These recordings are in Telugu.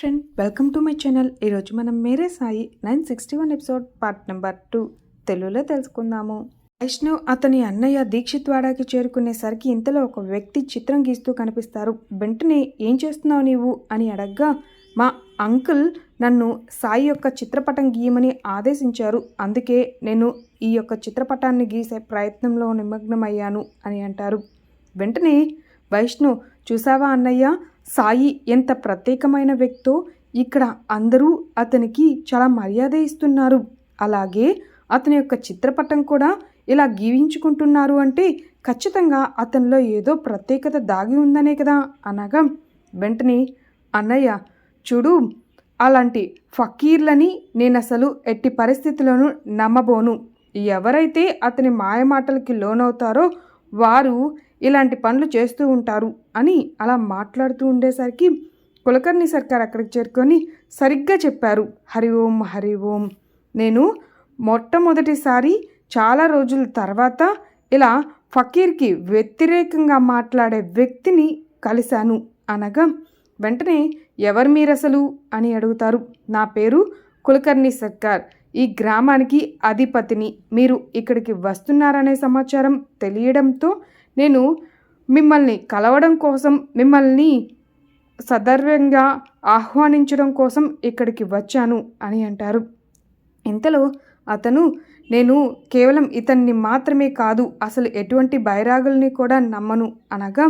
Friend welcome to my channel ఈరోజు మనం Mere Sai nine sixty one episode part number two తెలుగులో తెలుసుకుందాము. వైష్ణవ్ అతని అన్నయ్య దీక్షిత్ వాడాకి చేరుకునేసరికి ఇంతలో ఒక వ్యక్తి చిత్రం గీస్తూ కనిపిస్తారు. వెంటనే ఏం చేస్తున్నావు నీవు? అని అడగ్గా మా అంకుల్ నన్ను సాయి యొక్క చిత్రపటం గీయమని ఆదేశించారు. అందుకే నేను ఈ యొక్క చిత్రపటాన్ని గీసే ప్రయత్నంలో నిమగ్నమయ్యాను అని అంటారు. వెంటనే వైష్ణవ్ చూసావా అన్నయ్య? సాయి ఎంత ప్రత్యేకమైన వ్యక్తో ఇక్కడ అందరూ అతనికి చాలా మర్యాద ఇస్తున్నారు. అలాగే అతని యొక్క చిత్రపటం కూడా ఇలా గీవించుకుంటున్నారు అంటే ఖచ్చితంగా అతనిలో ఏదో ప్రత్యేకత దాగి ఉందనే కదా అనగా వెంటనే అన్నయ్య చూడు అలాంటి ఫకీర్లని నేను అసలు ఎట్టి పరిస్థితుల్లోనూ నమ్మబోను. ఎవరైతే అతని మాయమాటలకి లోనవుతారో వారు ఇలాంటి పనులు చేస్తూ ఉంటారు అని అలా మాట్లాడుతూ ఉండేసరికి కులకర్ణి సర్కార్ అక్కడికి చేరుకొని సరిగ్గా చెప్పారు. హరి ఓం హరి ఓం. నేను మొట్టమొదటిసారి చాలా రోజుల తర్వాత ఇలా ఫకీర్కి వ్యతిరేకంగా మాట్లాడే వ్యక్తిని కలిశాను అనగా వెంటనే ఎవరు మీరసలు అని అడుగుతారు. నా పేరు కులకర్ణి సర్కార్. ఈ గ్రామానికి అధిపతిని మీరు ఇక్కడికి వస్తున్నారనే సమాచారం తెలియడంతో నేను మిమ్మల్ని కలవడం కోసం మిమ్మల్ని సదర్వంగా ఆహ్వానించడం కోసం ఇక్కడికి వచ్చాను అని అంటారు. ఇంతలో అతను నేను కేవలం ఇతన్ని మాత్రమే కాదు అసలు ఎటువంటి బైరాగుల్ని కూడా నమ్మను అనగా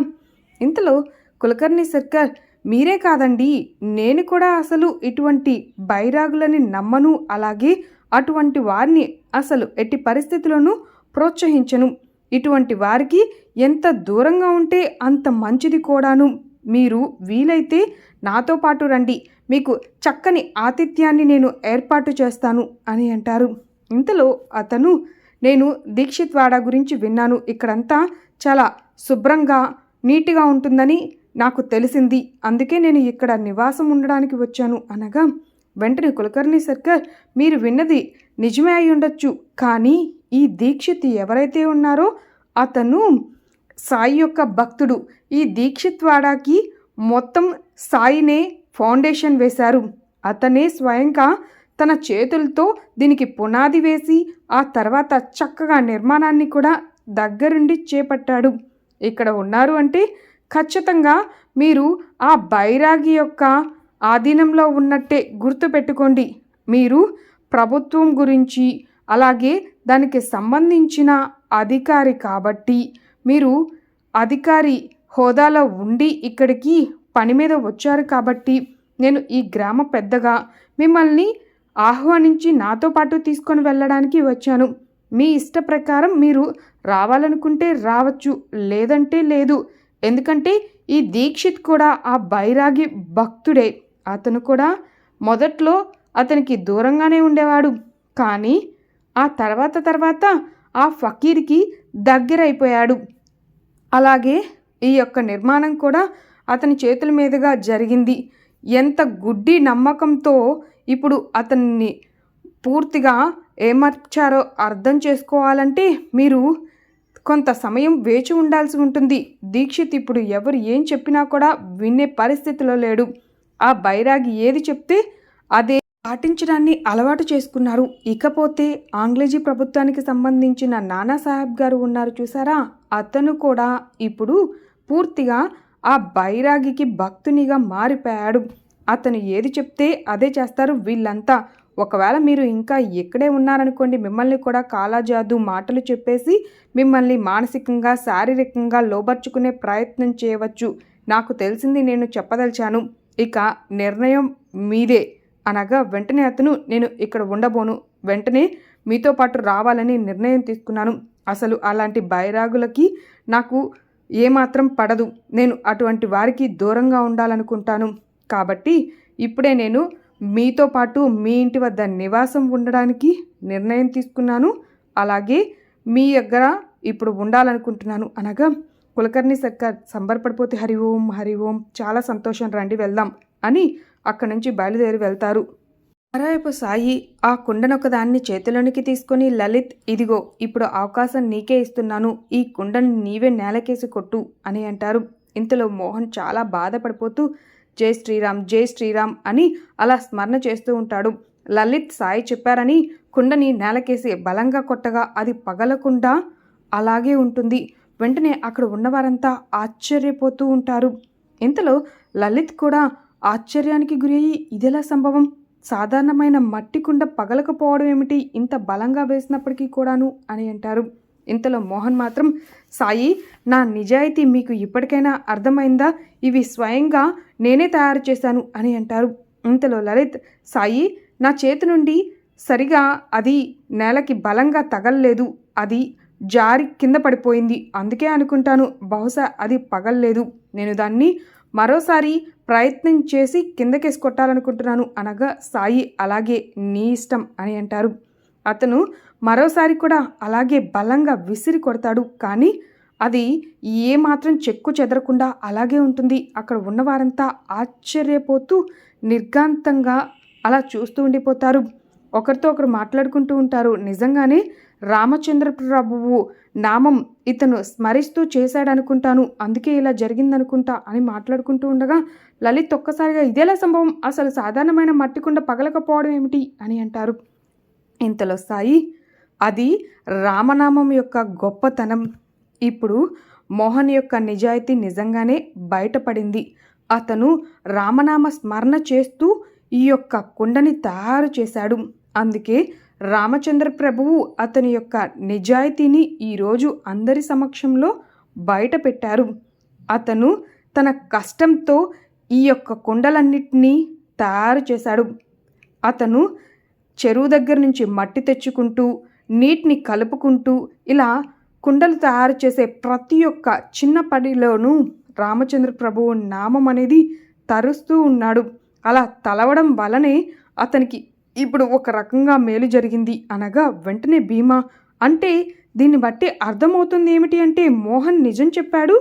ఇంతలో కులకర్ణి సర్కార్ మీరే కాదండి నేను కూడా అసలు ఇటువంటి బైరాగులని నమ్మను అలాగే అటువంటి వారిని అసలు ఎట్టి పరిస్థితుల్లోనూ ప్రోత్సహించను ఇటువంటి వారికి ఎంత దూరంగా ఉంటే అంత మంచిది కూడాను. మీరు వీలైతే నాతో పాటు రండి. మీకు చక్కని ఆతిథ్యాన్ని నేను ఏర్పాటు చేస్తాను అని అంటారు. ఇంతలో అతను నేను దీక్షిత్ వాడ గురించి విన్నాను. ఇక్కడంతా చాలా శుభ్రంగా నీట్గా ఉంటుందని నాకు తెలిసింది. అందుకే నేను ఇక్కడ నివాసం ఉండడానికి వచ్చాను అనగా వెంటనే కులకర్ణి సర్కార్ మీరు విన్నది నిజమే అయి ఉండొచ్చు కానీ ఈ దీక్షిత్ ఎవరైతే ఉన్నారో అతను సాయి యొక్క భక్తుడు. ఈ దీక్షిత్ వాడాకి మొత్తం సాయినే ఫౌండేషన్ వేశారు. అతనే స్వయంగా తన చేతులతో దీనికి పునాది వేసి ఆ తర్వాత చక్కగా నిర్మాణాన్ని కూడా దగ్గరుండి చేపట్టాడు. ఇక్కడ ఉన్నారు అంటే ఖచ్చితంగా మీరు ఆ బైరాగి యొక్క ఆధీనంలో ఉన్నట్టే గుర్తుపెట్టుకోండి. మీరు ప్రభుత్వం గురించి అలాగే దానికి సంబంధించిన అధికారి కాబట్టి మీరు అధికారి హోదాలో ఉండి ఇక్కడికి పని మీద వచ్చారు కాబట్టి నేను ఈ గ్రామ పెద్దగా మిమ్మల్ని ఆహ్వానించి నాతో పాటు తీసుకొని వెళ్ళడానికి వచ్చాను. మీ ఇష్ట ప్రకారం మీరు రావాలనుకుంటే రావచ్చు లేదంటే లేదు. ఎందుకంటే ఈ దీక్షిత్ కూడా ఆ బైరాగి భక్తుడే. అతను కూడా మొదట్లో అతనికి దూరంగానే ఉండేవాడు. కానీ ఆ తర్వాత తర్వాత ఆ ఫకీర్కి దగ్గరైపోయాడు. అలాగే ఈ యొక్క నిర్మాణం కూడా అతని చేతుల మీదుగా జరిగింది. ఎంత గుడ్డి నమ్మకంతో ఇప్పుడు అతన్ని పూర్తిగా ఏమర్చారో అర్థం చేసుకోవాలంటే మీరు కొంత సమయం వేచి ఉండాల్సి ఉంటుంది. దీక్షిత్ ఇప్పుడు ఎవరు ఏం చెప్పినా కూడా వినే పరిస్థితిలో లేడు. ఆ బైరాగి ఏది చెప్తే అదే పాటించడాన్ని అలవాటు చేసుకున్నారు. ఇకపోతే ఆంగ్లేజీ ప్రభుత్వానికి సంబంధించిన నానాసాహెబ్ గారు ఉన్నారు చూసారా? అతను కూడా ఇప్పుడు పూర్తిగా ఆ బైరాగికి భక్తునిగా మారిపోయాడు. అతను ఏది చెప్తే అదే చేస్తారు వీళ్ళంతా. ఒకవేళ మీరు ఇంకా ఇక్కడే ఉన్నారనుకోండి మిమ్మల్ని కూడా కాలాజాదు మాటలు చెప్పేసి మిమ్మల్ని మానసికంగా శారీరకంగా లోబర్చుకునే ప్రయత్నం చేయవచ్చు. నాకు తెలిసింది నేను చెప్పదలిచాను. ఇక నిర్ణయం మీదే. అనగా వెంటనే అతను నేను ఇక్కడ ఉండబోను. వెంటనే మీతో పాటు రావాలని నిర్ణయం తీసుకున్నాను. అసలు అలాంటి బైరాగులకి నాకు ఏమాత్రం పడదు. నేను అటువంటి వారికి దూరంగా ఉండాలనుకుంటాను. కాబట్టి ఇప్పుడే నేను మీతో పాటు మీ ఇంటి వద్ద నివాసం ఉండడానికి నిర్ణయం తీసుకున్నాను. అలాగే మీ దగ్గర ఇప్పుడు ఉండాలనుకుంటున్నాను. అనగా కులకర్ణి సర్కార్ సంబరపడిపోతే హరి ఓం హరి ఓం చాలా సంతోషం. రండి వెళ్దాం అని అక్కడి నుంచి బయలుదేరి వెళ్తారు. మరోవైపు సాయి ఆ కుండనొకదాన్ని చేతిలోనికి తీసుకొని లలిత్ ఇదిగో ఇప్పుడు అవకాశం నీకే ఇస్తున్నాను. ఈ కుండని నీవే నేలకేసి కొట్టు అని అంటారు. ఇంతలో మోహన్ చాలా బాధపడిపోతూ జై శ్రీరామ్ జై శ్రీరామ్ అని అలా స్మరణ చేస్తూ ఉంటాడు. లలిత్ సాయి చెప్పారని కుండని నేలకేసి బలంగా కొట్టగా అది పగలకుండా అలాగే ఉంటుంది. వెంటనే అక్కడ ఉన్నవారంతా ఆశ్చర్యపోతూ ఉంటారు. ఇంతలో లలిత్ కూడా ఆశ్చర్యానికి గురయ్యి ఇదెలా సంభవం? సాధారణమైన మట్టి కుండ పగలకపోవడం ఏమిటి? ఇంత బలంగా వేసినప్పటికీ కూడాను అని అంటారు. ఇంతలో మోహన్ మాత్రం సాయి నా నిజాయితీ మీకు ఇప్పటికైనా అర్థమైందా? ఇవి స్వయంగా నేనే తయారు చేశాను అని అంటారు. ఇంతలో లలిత్ సాయి నా చేతి నుండి సరిగా అది నేలకి బలంగా తగలలేదు. అది జారి కింద పడిపోయింది. అందుకే అనుకుంటాను బహుశా అది పగలలేదు. నేను దాన్ని మరోసారి ప్రయత్నం చేసి కిందకేసి కొట్టాలనుకుంటున్నాను అనగా సాయి అలాగే నీ ఇష్టం అని అంటారు. అతను మరోసారి కూడా అలాగే బలంగా విసిరి కొడతాడు. కానీ అది ఏమాత్రం చెక్కు చెదరకుండా అలాగే ఉంటుంది. అక్కడ ఉన్నవారంతా ఆశ్చర్యపోతూ నిర్గాంతంగా అలా చూస్తూ ఉండిపోతారు. ఒకరితో ఒకరు మాట్లాడుకుంటూ ఉంటారు. నిజంగానే రామచంద్ర ప్రభువు నామం ఇతను స్మరిస్తూ చేశాడనుకుంటాను. అందుకే ఇలా జరిగిందనుకుంటా అని మాట్లాడుకుంటూ ఉండగా లలిత్ ఒక్కసారిగా ఇదేలా సంభవం? అసలు సాధారణమైన మట్టి కుండ పగలకపోవడం ఏమిటి? అని అంటారు. ఇంతలో సాయి అది రామనామం యొక్క గొప్పతనం. ఇప్పుడు మోహన్ యొక్క నిజాయితీ నిజంగానే బయటపడింది. అతను రామనామ స్మరణ చేస్తూ ఈ యొక్క కుండని తయారు చేశాడు. అందుకే రామచంద్ర ప్రభువు అతని యొక్క నిజాయితీని ఈరోజు అందరి సమక్షంలో బయట పెట్టారు. అతను తన కష్టంతో ఈ యొక్క కుండలన్నిటినీ తయారు చేశాడు. అతను చెరువు దగ్గర నుంచి మట్టి తెచ్చుకుంటూ నీటిని కలుపుకుంటూ ఇలా కుండలు తయారు చేసే ప్రతి ఒక్క చిన్న పడిలోనూ రామచంద్ర ప్రభువు నామం అనేది తరుస్తూ ఉన్నాడు. అలా తలవడం వలనే అతనికి ఇప్పుడు ఒక రకంగా మేలు జరిగింది అనగా వెంటనే భీమా. అంటే దీన్ని బట్టి అర్థమవుతుంది ఏమిటి అంటే మోహన్ నిజం చెప్పాడు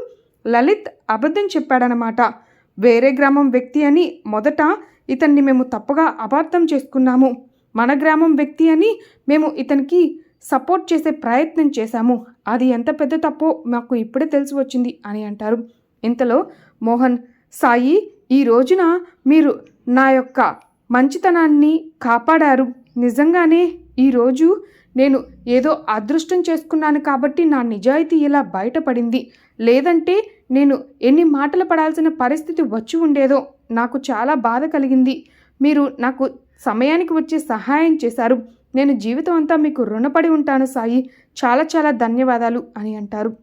లలిత్ అబద్ధం చెప్పాడనమాట. వేరే గ్రామం వ్యక్తి అని మొదట ఇతన్ని మేము తప్పుగా అపార్థం చేసుకున్నాము. మన గ్రామం వ్యక్తి అని మేము ఇతనికి సపోర్ట్ చేసే ప్రయత్నం చేశాము. అది ఎంత పెద్ద తప్పో మాకు ఇప్పుడే తెలిసి వచ్చింది అని అంటారు. ఇంతలో మోహన్ సాయి ఈ రోజున మీరు నా యొక్క మంచితనాన్ని కాపాడారు. నిజంగానే ఈరోజు నేను ఏదో అదృష్టం చేసుకున్నాను కాబట్టి నా నిజాయితీ ఇలా బయటపడింది. లేదంటే నేను ఎన్ని మాటలు పడాల్సిన పరిస్థితి వచ్చి ఉండేదో నాకు చాలా బాధ కలిగింది. మీరు నాకు సమయానికి వచ్చి సహాయం చేశారు. నేను జీవితం అంతా మీకు రుణపడి ఉంటాను సాయి. చాలా చాలా ధన్యవాదాలు అని అంటారు.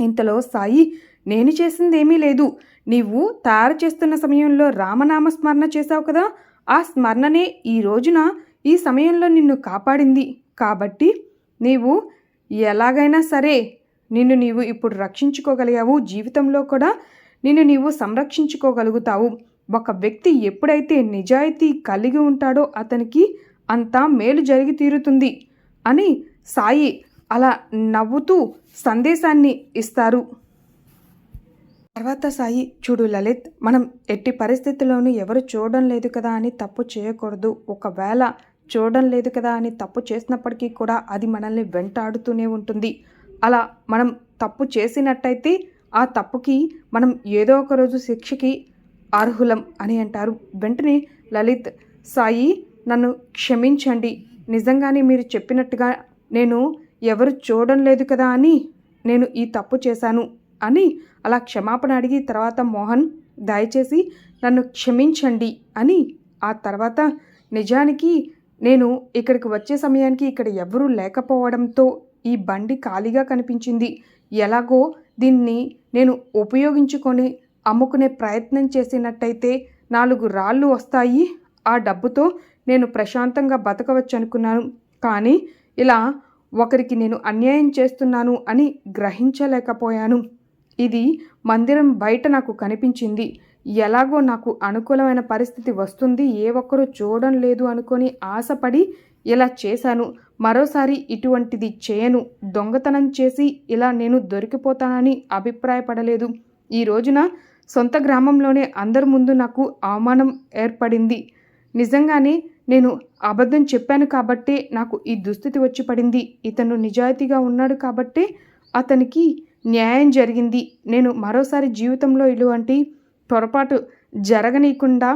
ఇంతలో సాయి నేను చేసింది ఏమీ లేదు. నీవు తయారు చేస్తున్న సమయంలో రామనామ స్మరణ చేశావు కదా? ఆ స్మరణనే ఈ రోజున ఈ సమయంలో నిన్ను కాపాడింది. కాబట్టి నీవు ఎలాగైనా సరే నిన్ను నీవు ఇప్పుడు రక్షించుకోగలిగావు. జీవితంలో కూడా నిన్ను నీవు సంరక్షించుకోగలుగుతావు. ఒక వ్యక్తి ఎప్పుడైతే నిజాయితీ కలిగి ఉంటాడో అతనికి అంతా మేలు జరిగి తీరుతుంది అని సాయి అలా నవ్వుతూ సందేశాన్ని ఇస్తారు. తర్వాత సాయి చూడు లలిత్ మనం ఎట్టి పరిస్థితుల్లోనూ ఎవరు చూడడం లేదు కదా అని తప్పు చేయకూడదు. ఒకవేళ చూడడం లేదు కదా అని తప్పు చేసినప్పటికీ కూడా అది మనల్ని వెంటాడుతూనే ఉంటుంది. అలా మనం తప్పు చేసినట్టయితే ఆ తప్పుకి మనం ఏదో ఒక రోజు శిక్షకి అర్హులం అని అంటారు. వెంటనే లలిత్ సాయి నన్ను క్షమించండి. నిజంగానే మీరు చెప్పినట్టుగా నేను ఎవరు చూడడం లేదు కదా అని నేను ఈ తప్పు చేశాను. అని అలా క్షమాపణ అడిగి తర్వాత మోహన్ దయచేసి నన్ను క్షమించండి అని ఆ తర్వాత నిజానికి నేను ఇక్కడికి వచ్చే సమయానికి ఇక్కడ ఎవరూ లేకపోవడంతో ఈ బండి ఖాళీగా కనిపించింది. ఎలాగో దీన్ని నేను ఉపయోగించుకొని అమ్ముకునే ప్రయత్నం చేసినట్టయితే నాలుగు రాళ్ళు వస్తాయి. ఆ డబ్బుతో నేను ప్రశాంతంగా బతకవచ్చు అనుకున్నాను కానీ ఇలా ఒకరికి నేను అన్యాయం చేస్తున్నాను అని గ్రహించలేకపోయాను. ఇది మందిరం బయట నాకు కనిపించింది. ఎలాగో నాకు అనుకూలమైన పరిస్థితి వస్తుంది. ఏ ఒక్కరూ చూడడం లేదు అనుకొని ఆశపడి ఇలా చేశాను. మరోసారి ఇటువంటిది చేయను. దొంగతనం చేసి ఇలా నేను దొరికిపోతానని అభిప్రాయపడలేదు. ఈ రోజున సొంత గ్రామంలోనే అందరి ముందు నాకు అవమానం ఏర్పడింది. నిజంగానే నేను అబద్ధం చెప్పాను కాబట్టే నాకు ఈ దుస్థితి వచ్చి పడింది. ఇతను నిజాయితీగా ఉన్నాడు కాబట్టే అతనికి న్యాయం జరిగింది. నేను మరోసారి జీవితంలో ఇటువంటి పొరపాటు జరగనీయకుండా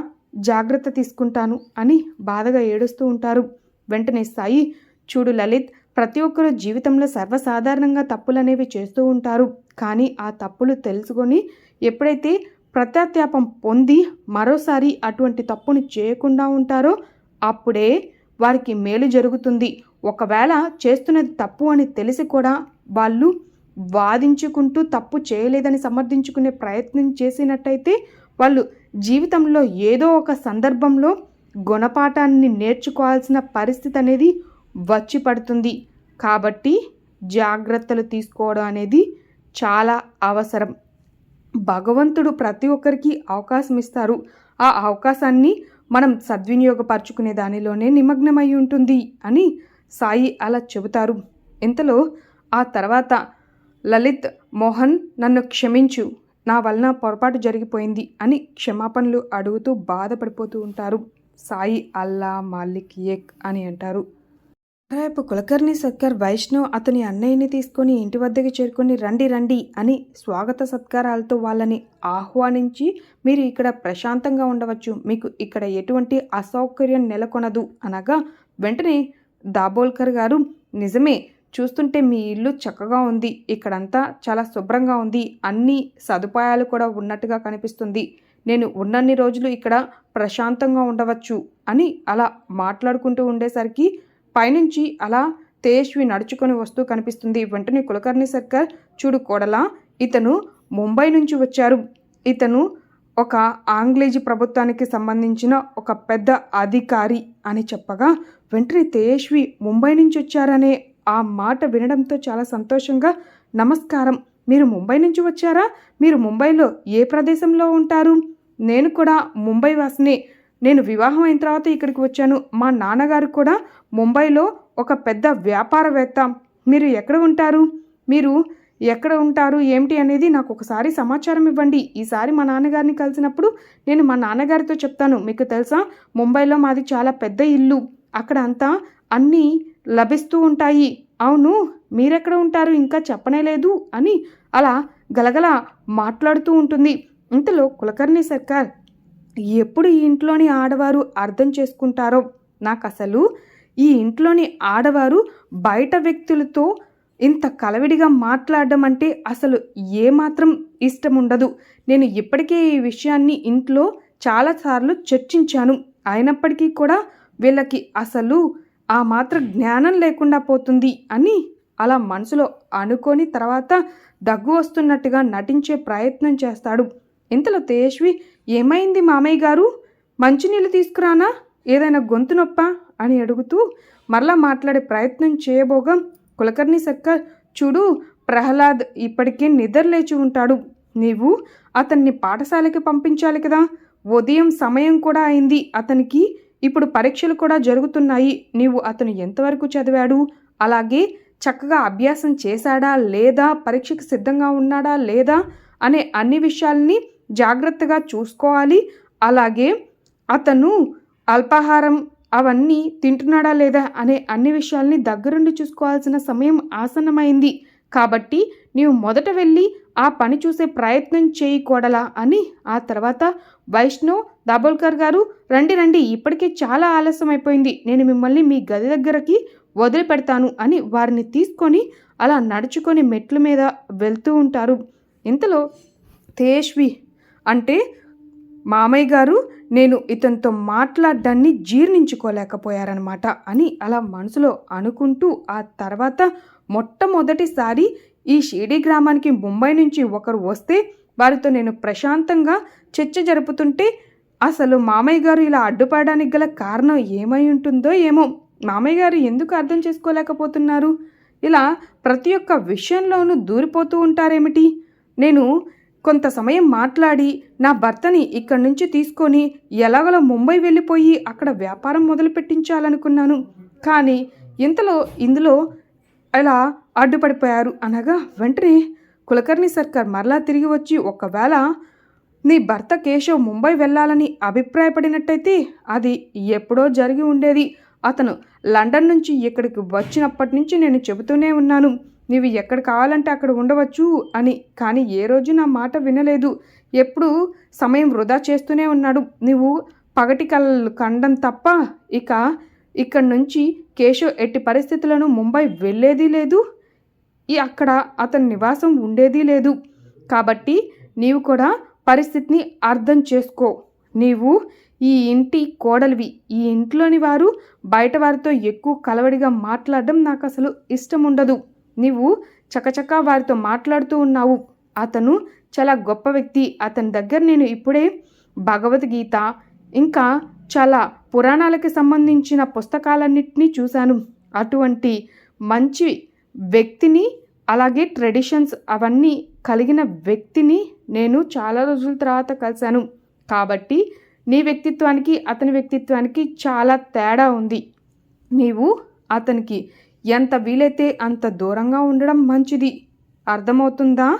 జాగ్రత్త తీసుకుంటాను అని బాధగా ఏడుస్తూ ఉంటారు. వెంటనే సాయి చూడు లలిత్ ప్రతి ఒక్కరు జీవితంలో సర్వసాధారణంగా తప్పులనేవి చేస్తూ ఉంటారు. కానీ ఆ తప్పులు తెలుసుకొని ఎప్పుడైతే ప్రత్యాత్యాపం పొంది మరోసారి అటువంటి తప్పును చేయకుండా ఉంటారో అప్పుడే వారికి మేలు జరుగుతుంది. ఒకవేళ చేస్తున్నది తప్పు అని తెలిసి కూడా వాళ్ళు వాదించుకుంటూ తప్పు చేయలేదని సమర్థించుకునే ప్రయత్నం చేసినట్టయితే వాళ్ళు జీవితంలో ఏదో ఒక సందర్భంలో గుణపాఠాన్ని నేర్చుకోవాల్సిన పరిస్థితి అనేది వచ్చి పడుతుంది. కాబట్టి జాగ్రత్తలు తీసుకోవడం అనేది చాలా అవసరం. భగవంతుడు ప్రతి ఒక్కరికి అవకాశం ఇస్తారు. ఆ అవకాశాన్ని మనం సద్వినియోగపరచుకునే దానిలోనే నిమగ్నమై ఉంటుంది అని సాయి అలా చెబుతారు. ఇంతలో ఆ తర్వాత లలిత్ మోహన్ నన్ను క్షమించు. నా వలన పొరపాటు జరిగిపోయింది అని క్షమాపణలు అడుగుతూ బాధపడిపోతూ ఉంటారు. సాయి అల్లా మాలిక్ ఏక్ అని అంటారు. రేపు కులకర్ణి సర్కార్ వైష్ణవ్ అతని అన్నయ్యని తీసుకొని ఇంటి వద్దకు చేరుకొని రండి రండి అని స్వాగత సత్కారాలతో వాళ్ళని ఆహ్వానించి మీరు ఇక్కడ ప్రశాంతంగా ఉండవచ్చు. మీకు ఇక్కడ ఎటువంటి అసౌకర్యం నెలకొనదు అనగా వెంటనే దాబోల్కర్ గారు నిజమే చూస్తుంటే మీ ఇల్లు చక్కగా ఉంది. ఇక్కడంతా చాలా శుభ్రంగా ఉంది. అన్ని సదుపాయాలు కూడా ఉన్నట్టుగా కనిపిస్తుంది. నేను ఉన్నన్ని రోజులు ఇక్కడ ప్రశాంతంగా ఉండవచ్చు అని అలా మాట్లాడుకుంటూ ఉండేసరికి పైనుంచి అలా తేజ్వి నడుచుకొని వస్తూ కనిపిస్తుంది. వెంటనే కులకర్ణి సర్కార్ చూడు కోడలా ఇతను ముంబై నుంచి వచ్చారు. ఇతను ఒక ఆంగ్లేజీ ప్రభుత్వానికి సంబంధించిన ఒక పెద్ద అధికారి అని చెప్పగా వెంటనే తేజ్వి ముంబై నుంచి వచ్చారనే ఆ మాట వినడంతో చాలా సంతోషంగా నమస్కారం మీరు ముంబై నుంచి వచ్చారా? మీరు ముంబైలో ఏ ప్రదేశంలో ఉంటారు? నేను కూడా ముంబై వాసిని. నేను వివాహం అయిన తర్వాత ఇక్కడికి వచ్చాను. మా నాన్నగారు కూడా ముంబైలో ఒక పెద్ద వ్యాపారవేత్త. మీరు ఎక్కడ ఉంటారు? మీరు ఎక్కడ ఉంటారు? ఏమిటి అనేది నాకు ఒకసారి సమాచారం ఇవ్వండి. ఈసారి మా నాన్నగారిని కలిసినప్పుడు నేను మా నాన్నగారితో చెప్తాను. మీకు తెలుసా? ముంబైలో మాది చాలా పెద్ద ఇల్లు. అక్కడ అంతా అన్నీ లభిస్తూ ఉంటాయి. అవును మీరెక్కడ ఉంటారు? ఇంకా చెప్పనే లేదు అని అలా గలగల మాట్లాడుతూ ఉంటుంది. ఇంతలో కులకర్ణి సర్కార్ ఎప్పుడు ఈ ఇంట్లోని ఆడవారు అర్థం చేసుకుంటారో? నాకు అసలు ఈ ఇంట్లోని ఆడవారు బయట వ్యక్తులతో ఇంత కలవిడిగా మాట్లాడడం అంటే అసలు ఏమాత్రం ఇష్టం ఉండదు నేను ఇప్పటికే ఈ విషయాన్ని ఇంట్లో చాలాసార్లు చర్చించాను. అయినప్పటికీ కూడా వీళ్ళకి అసలు ఆ మాత్రం జ్ఞానం లేకుండా పోతుంది అని అలా మనసులో అనుకొని తర్వాత దగ్గు వస్తున్నట్టుగా నటించే ప్రయత్నం చేస్తాడు. ఇంతలో తేజ్వి ఏమైంది మామయ్య గారు? మంచినీళ్ళు తీసుకురానా? ఏదైనా గొంతు నొప్పా? అని అడుగుతూ మరలా మాట్లాడే ప్రయత్నం చేయబోగా కులకర్ణి సక్క చూడు ప్రహ్లాద్ ఇప్పటికే నిద్రలేచి ఉంటాడు. నీవు అతన్ని పాఠశాలకి పంపించాలి కదా. ఉదయం సమయం కూడా అయింది. అతనికి ఇప్పుడు పరీక్షలు కూడా జరుగుతున్నాయి. నీవు అతను ఎంతవరకు చదివాడు? అలాగే చక్కగా అభ్యాసం చేశాడా? లేదా పరీక్షకు సిద్ధంగా ఉన్నాడా? లేదా? అనే అన్ని విషయాల్ని జాగ్రత్తగా చూసుకోవాలి. అలాగే అతను అల్పాహారం అవన్నీ తింటున్నాడా లేదా అనే అన్ని విషయాల్ని దగ్గరుండి చూసుకోవాల్సిన సమయం ఆసన్నమైంది. కాబట్టి నీవు మొదట వెళ్ళి ఆ పని చూసే ప్రయత్నం చేయకూడలా అని ఆ తర్వాత వైష్ణవ్ దాబోల్కర్ గారు రండి రండి ఇప్పటికే చాలా ఆలస్యం అయిపోయింది. నేను మిమ్మల్ని మీ గది దగ్గరకి వదిలిపెడతాను అని వారిని తీసుకొని అలా నడుచుకొని మెట్ల మీద వెళ్తూ ఉంటారు. ఇంతలో తేజ్వి అంటే మామయ్య గారు నేను ఇతనితో మాట్లాడడాన్ని జీర్ణించుకోలేకపోయారనమాట అని అలా మనసులో అనుకుంటూ ఆ తర్వాత మొట్టమొదటిసారి ఈ షిరిడి గ్రామానికి ముంబై నుంచి ఒకరు వస్తే వారితో నేను ప్రశాంతంగా చర్చ జరుపుతుంటే అసలు మామయ్య గారు ఇలా అడ్డుపడడానికి గల కారణం ఏమై ఉంటుందో ఏమో. మామయ్య గారు ఎందుకు అర్థం చేసుకోలేకపోతున్నారు? ఇలా ప్రతి ఒక్క విషయంలోనూ దూరిపోతూ ఉంటారేమిటి? నేను కొంత సమయం మాట్లాడి నా భర్తని ఇక్కడి నుంచి తీసుకొని ఎలాగలో ముంబై వెళ్ళిపోయి అక్కడ వ్యాపారం మొదలు పెట్టించాలనుకున్నాను. కానీ ఇంతలో ఇందులో అలా అడ్డుపడిపోయారు అనగా వెంటనే కులకర్ణి సర్కార్ మరలా తిరిగి వచ్చి ఒకవేళ నీ భర్త కేశవ్ ముంబై వెళ్ళాలని అభిప్రాయపడినట్టయితే అది ఎప్పుడో జరిగి ఉండేది. అతను లండన్ నుంచి ఇక్కడికి వచ్చినప్పటి నుంచి నేను చెబుతూనే ఉన్నాను. నీవు ఎక్కడ కావాలంటే అక్కడ ఉండవచ్చు అని. కానీ ఏ రోజు నా మాట వినలేదు. ఎప్పుడు సమయం వృధా చేస్తూనే ఉన్నాడు. నువ్వు పగటి కళ్ళు కండం తప్ప ఇక ఇక్కడి నుంచి కేశవ్ ఎట్టి పరిస్థితులను ముంబై వెళ్ళేది లేదు. ఈ అక్కడ అతని నివాసం ఉండేది లేదు. కాబట్టి నీవు కూడా పరిస్థితిని అర్థం చేసుకో. నీవు ఈ ఇంటి కోడలివి. ఈ ఇంట్లోని వారు బయట వారితో ఎక్కువ కలవడిగా మాట్లాడడం నాకు అసలు ఇష్టం ఉండదు నీవు చకచకా వారితో మాట్లాడుతూ ఉన్నావు. అతను చాలా గొప్ప వ్యక్తి. అతని దగ్గర నేను ఇప్పుడే భగవద్గీత ఇంకా చాలా పురాణాలకి సంబంధించిన పుస్తకాలన్నింటినీ చూశాను. అటువంటి మంచి వ్యక్తిని అలాగే ట్రెడిషన్స్ అవన్నీ కలిగిన వ్యక్తిని నేను చాలా రోజుల తర్వాత కలిశాను. కాబట్టి నీ వ్యక్తిత్వానికి అతని వ్యక్తిత్వానికి చాలా తేడా ఉంది. నీవు అతనికి ఎంత వీలైతే అంత దూరంగా ఉండడం మంచిది. అర్థమవుతుందా?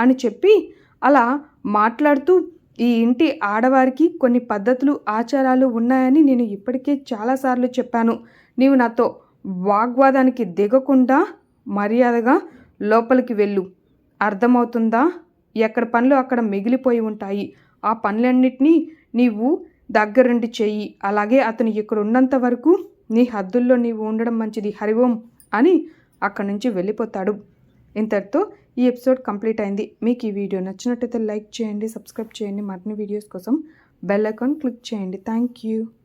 అని చెప్పి అలా మాట్లాడుతూ ఈ ఇంటి ఆడవారికి కొన్ని పద్ధతులు ఆచారాలు ఉన్నాయని నేను ఇప్పటికే చాలాసార్లు చెప్పాను. నీవు నాతో వాగ్వాదానికి దిగకుండా మర్యాదగా లోపలికి వెళ్ళు. అర్థమవుతుందా? ఎక్కడ పనులు అక్కడ మిగిలిపోయి ఉంటాయి. ఆ పనులన్నిటినీ నీవు దగ్గరుండి చెయ్యి. అలాగే అతను ఇక్కడ ఉన్నంత వరకు నీ హద్దుల్లో నీవు ఉండడం మంచిది. హరి ఓం అని అక్కడి నుంచి వెళ్ళిపోతాడు. ఇంతటితో ఈ ఎపిసోడ్ కంప్లీట్ అయింది. మీకు ఈ వీడియో నచ్చినట్టయితే లైక్ చేయండి సబ్స్క్రైబ్ చేయండి. మరిన్ని వీడియోస్ కోసం బెల్ అకౌంట్ క్లిక్ చేయండి. Thank you.